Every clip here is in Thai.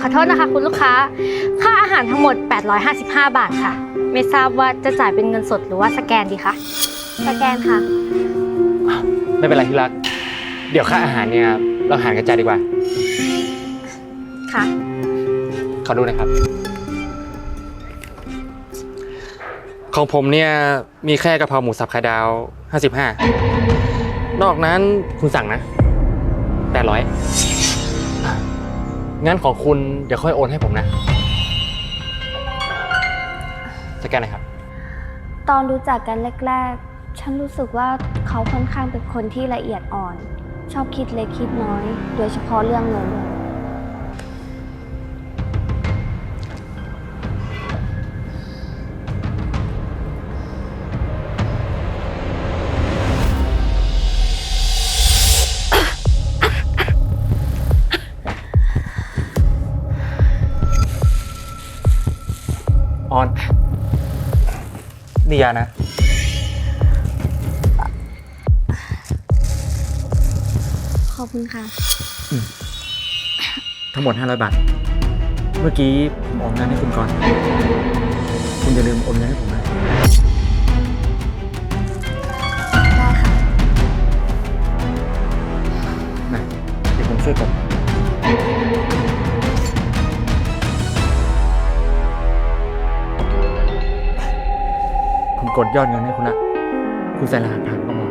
ขอโทษนะคะคุณลูกค้า ค่าอาหารทั้งหมด 855 บาทค่ะ ไม่ทราบว่าจะจ่ายเป็นเงินสดหรือว่าสแกนดีคะ สแกนค่ะ ไม่เป็นไรที่รัก เดี๋ยวค่าอาหารเนี่ยเราหารกันจ่ายดีกว่า ค่ะ ขอดูหนะครับ ของผมเนี่ยมีแค่กะเพราหมูสับไข่ดาว 55 นอกนั้นคุณสั่งนะ 800 งั้นของคุณเดี๋ยวค่อยโอนให้ผมนะ สแกนหน่อยครับ ตอนรู้จักกันแรก ๆ ฉันรู้สึกว่าเขาค่อนข้างเป็นคนที่ละเอียดอ่อน ชอบคิดเล็กคิดน้อย โดยเฉพาะเรื่องเงิน ออน นี่ยานะ ขอบคุณค่ะ ทั้งหมด 500 บาท เมื่อกี้ผมโอนเงินให้คุณก่อน คุณอย่าลืมโอนเงินให้ผมนะได้ค่ะนะเดี๋ยวผมช่วยกด กดยอดเงินให้คุณละ คุณใส่รหัสผ่านก็พอ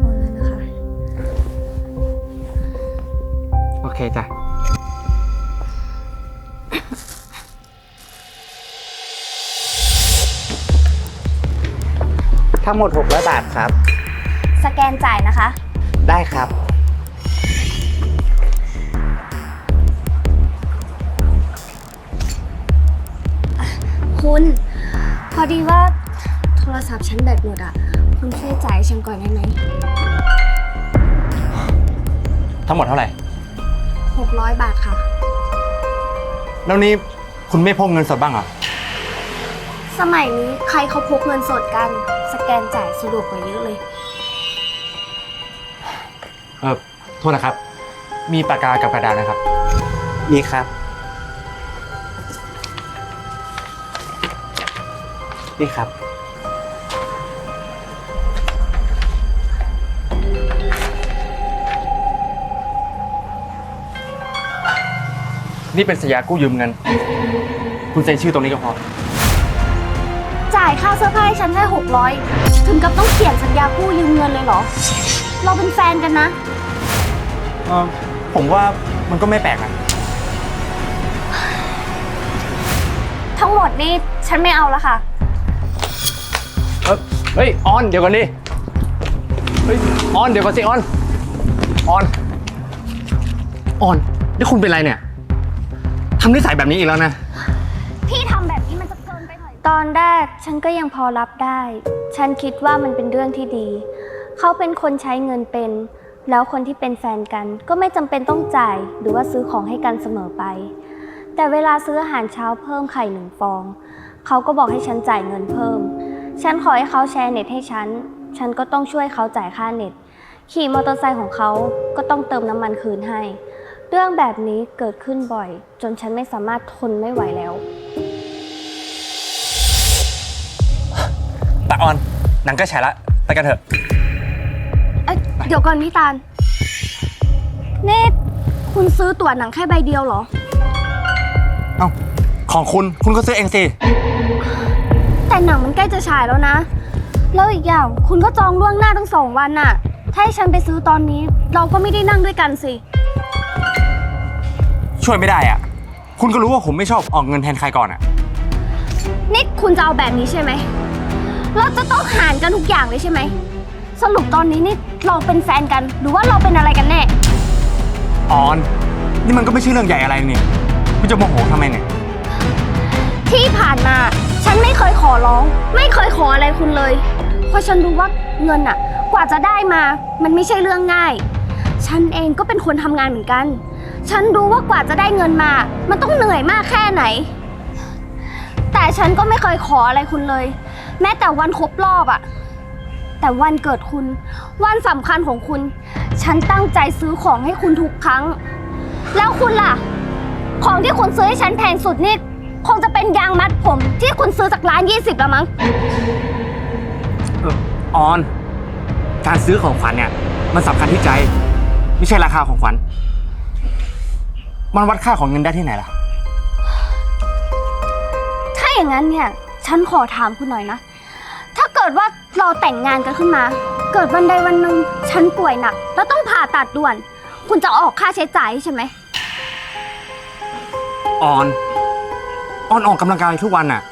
โอนแล้วนะคะ โอเคจ้ะ ทั้งหมด 600 บาทครับ สแกนจ่ายนะคะ ได้ครับ คุณ พอดีว่าโทรศัพท์ฉันแบตหมดอะ คุณช่วยจ่ายให้ฉันก่อนได้ไหมทั้งหมดเท่าไหร่600บาทค่ะ แล้วนี้คุณไม่พกเงินสดบ้างเหรอ สมัยนี้ใครเขาพกเงินสดกัน สแกนจ่ายสะดวกกว่าเยอะเลย เออโทษนะครับ มีปากกากับกระดาษนะครับ นี่ครับ นี่ครับ นี่เป็นสัญญากู้ยืมเงิน คุณเซ็นชื่อตรงนี้ก็พอ จ่ายค่าเสื้อผ้าให้ฉันแค่600 ถึงกับต้องเขียนสัญญากู้ยืมเงินเลยเหรอ เราเป็นแฟนกันนะ เออผมว่ามันก็ไม่แปลกนะทั้งหมดนี่ฉันไม่เอาละค่ะ เออเฮ้ยออนเดี๋ยวก่อนดิเฮ้ยออนเดี๋ยวก่อนสิออนออนออนนี่คุณเป็นไรเนี่ยทำนิสัยแบบนี้อีกแล้วนะ พี่ทำแบบนี้มันจะเกินไปหน่อย ตอนแรกฉันก็ยังพอรับได้ ฉันคิดว่ามันเป็นเรื่องที่ดี เขาเป็นคนใช้เงินเป็น แล้วคนที่เป็นแฟนกัน ก็ไม่จำเป็นต้องจ่าย หรือว่าซื้อของให้กันเสมอไป แต่เวลาซื้ออาหารเช้าเพิ่มไข่หนึ่งฟอง เขาก็บอกให้ฉันจ่ายเงินเพิ่ม ฉันขอให้เขาแชร์เน็ตให้ฉัน ฉันก็ต้องช่วยเขาจ่ายค่าเน็ต ขี่มอเตอร์ไซค์ของเขาก็ต้องเติมน้ำมันคืนให้ เรื่องแบบนี้เกิดขึ้นบ่อย จนฉันไม่สามารถทนไม่ไหวแล้ว ตาออน หนังก็ฉายละ ไปกันเถอะ เอ้ยเดี๋ยวก่อนพี่ตาลนี่คุณซื้อตั๋วหนังแค่ใบเดียวเหรอ เอ้า ของคุณ คุณก็ซื้อเองสิ แต่หนังมันใกล้จะฉายแล้วนะ แล้วอีกอย่างคุณก็จองล่วงหน้าตั้งสองวันน่ะ ถ้าให้ฉันไปซื้อตอนนี้ เราก็ไม่ได้นั่งด้วยกันสิ ช่วยไม่ได้อะคุณก็รู้ว่าผมไม่ชอบออกเงินแทนใครก่อนอะนี่คุณจะเอาแบบนี้ใช่ไหม เราจะต้องหารกันทุกอย่างเลยใช่ไหม สรุปตอนนี้นี่เราเป็นแฟนกัน หรือว่าเราเป็นอะไรกันแน่ ออน นี่มันก็ไม่ใช่เรื่องใหญ่อะไรนี่คุณจะโมโหทำไมเนี่ย ที่ผ่านมา ฉันไม่เคยขอร้อง ไม่เคยขออะไรคุณเลย เพราะฉันรู้ว่าเงินอะกว่าจะได้มา มันไม่ใช่เรื่องง่าย ฉันเองก็เป็นคนทำงานเหมือนกัน ฉันรู้ว่ากว่าจะได้เงินมา มันต้องเหนื่อยมากแค่ไหน แต่ฉันก็ไม่เคยขออะไรคุณเลย แม้แต่วันครบรอบอะแต่วันเกิดคุณ วันสำคัญของคุณ ฉันตั้งใจซื้อของให้คุณทุกครั้ง แล้วคุณล่ะ ของที่คุณซื้อให้ฉันแพงสุดนี่ คงจะเป็นยางมัดผมที่คุณซื้อจากร้าน 20แล้วมั้ง เออออน การซื้อของขวัญเนี่ย มันสำคัญที่ใจ ไม่ใช่ราคาของขวัญ มันวัดค่าของเงินได้ที่ไหนล่ะ ถ้าอย่างนั้นเนี่ย ฉันขอถามคุณหน่อยนะ ถ้าเกิดว่าเราแต่งงานกันขึ้นมา เกิดวันใดวันหนึ่งฉันป่วยหนัก แล้วต้องผ่าตัดด่วน คุณจะออกค่าใช้จ่ายใช่ไหม ออน ออนออกกำลังกายทุกวันน่ะ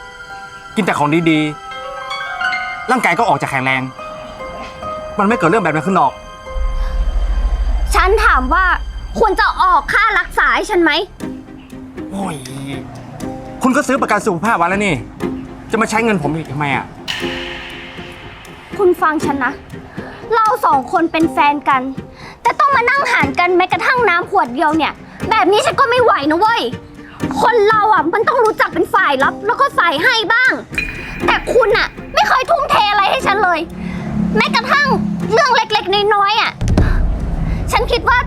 กินแต่ของดีๆ ร่างกายก็ออกจะแข็งแรง มันไม่เกิดเรื่องแบบนั้นขึ้นหรอก ฉันถามว่าคุณจะออกค่ารักษาให้ฉันไหม โอ้ย คุณก็ซื้อประกันสุขภาพไว้แล้วนี่ จะมาใช้เงินผมอีกทำไมอะ คุณฟังฉันนะ เราสองคนเป็นแฟนกัน แต่ต้องมานั่งหารกันแม้กระทั่งน้ำขวดเดียวเนี่ย แบบนี้ฉันก็ไม่ไหวนะเว้ย คนเราอะมันต้องรู้จักเป็นฝ่ายรับ แล้วก็ฝ่ายให้บ้าง แต่คุณอะ ไม่เคยทุ่มเทอะไรให้ฉันเลย แม้กระทั่งเรื่องเล็กๆน้อยๆอะ ฉันคิดว่า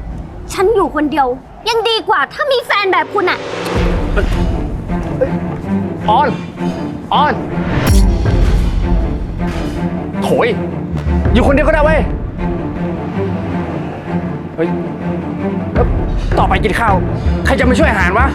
ฉันอยู่คนเดียว ยังดีกว่าถ้ามีแฟนแบบคุณอะ ออน ออน โถย อยู่คนเดียวก็ได้เว้ย เฮ้ย ต่อไปกินข้าว ใครจะมาช่วยอาหารวะ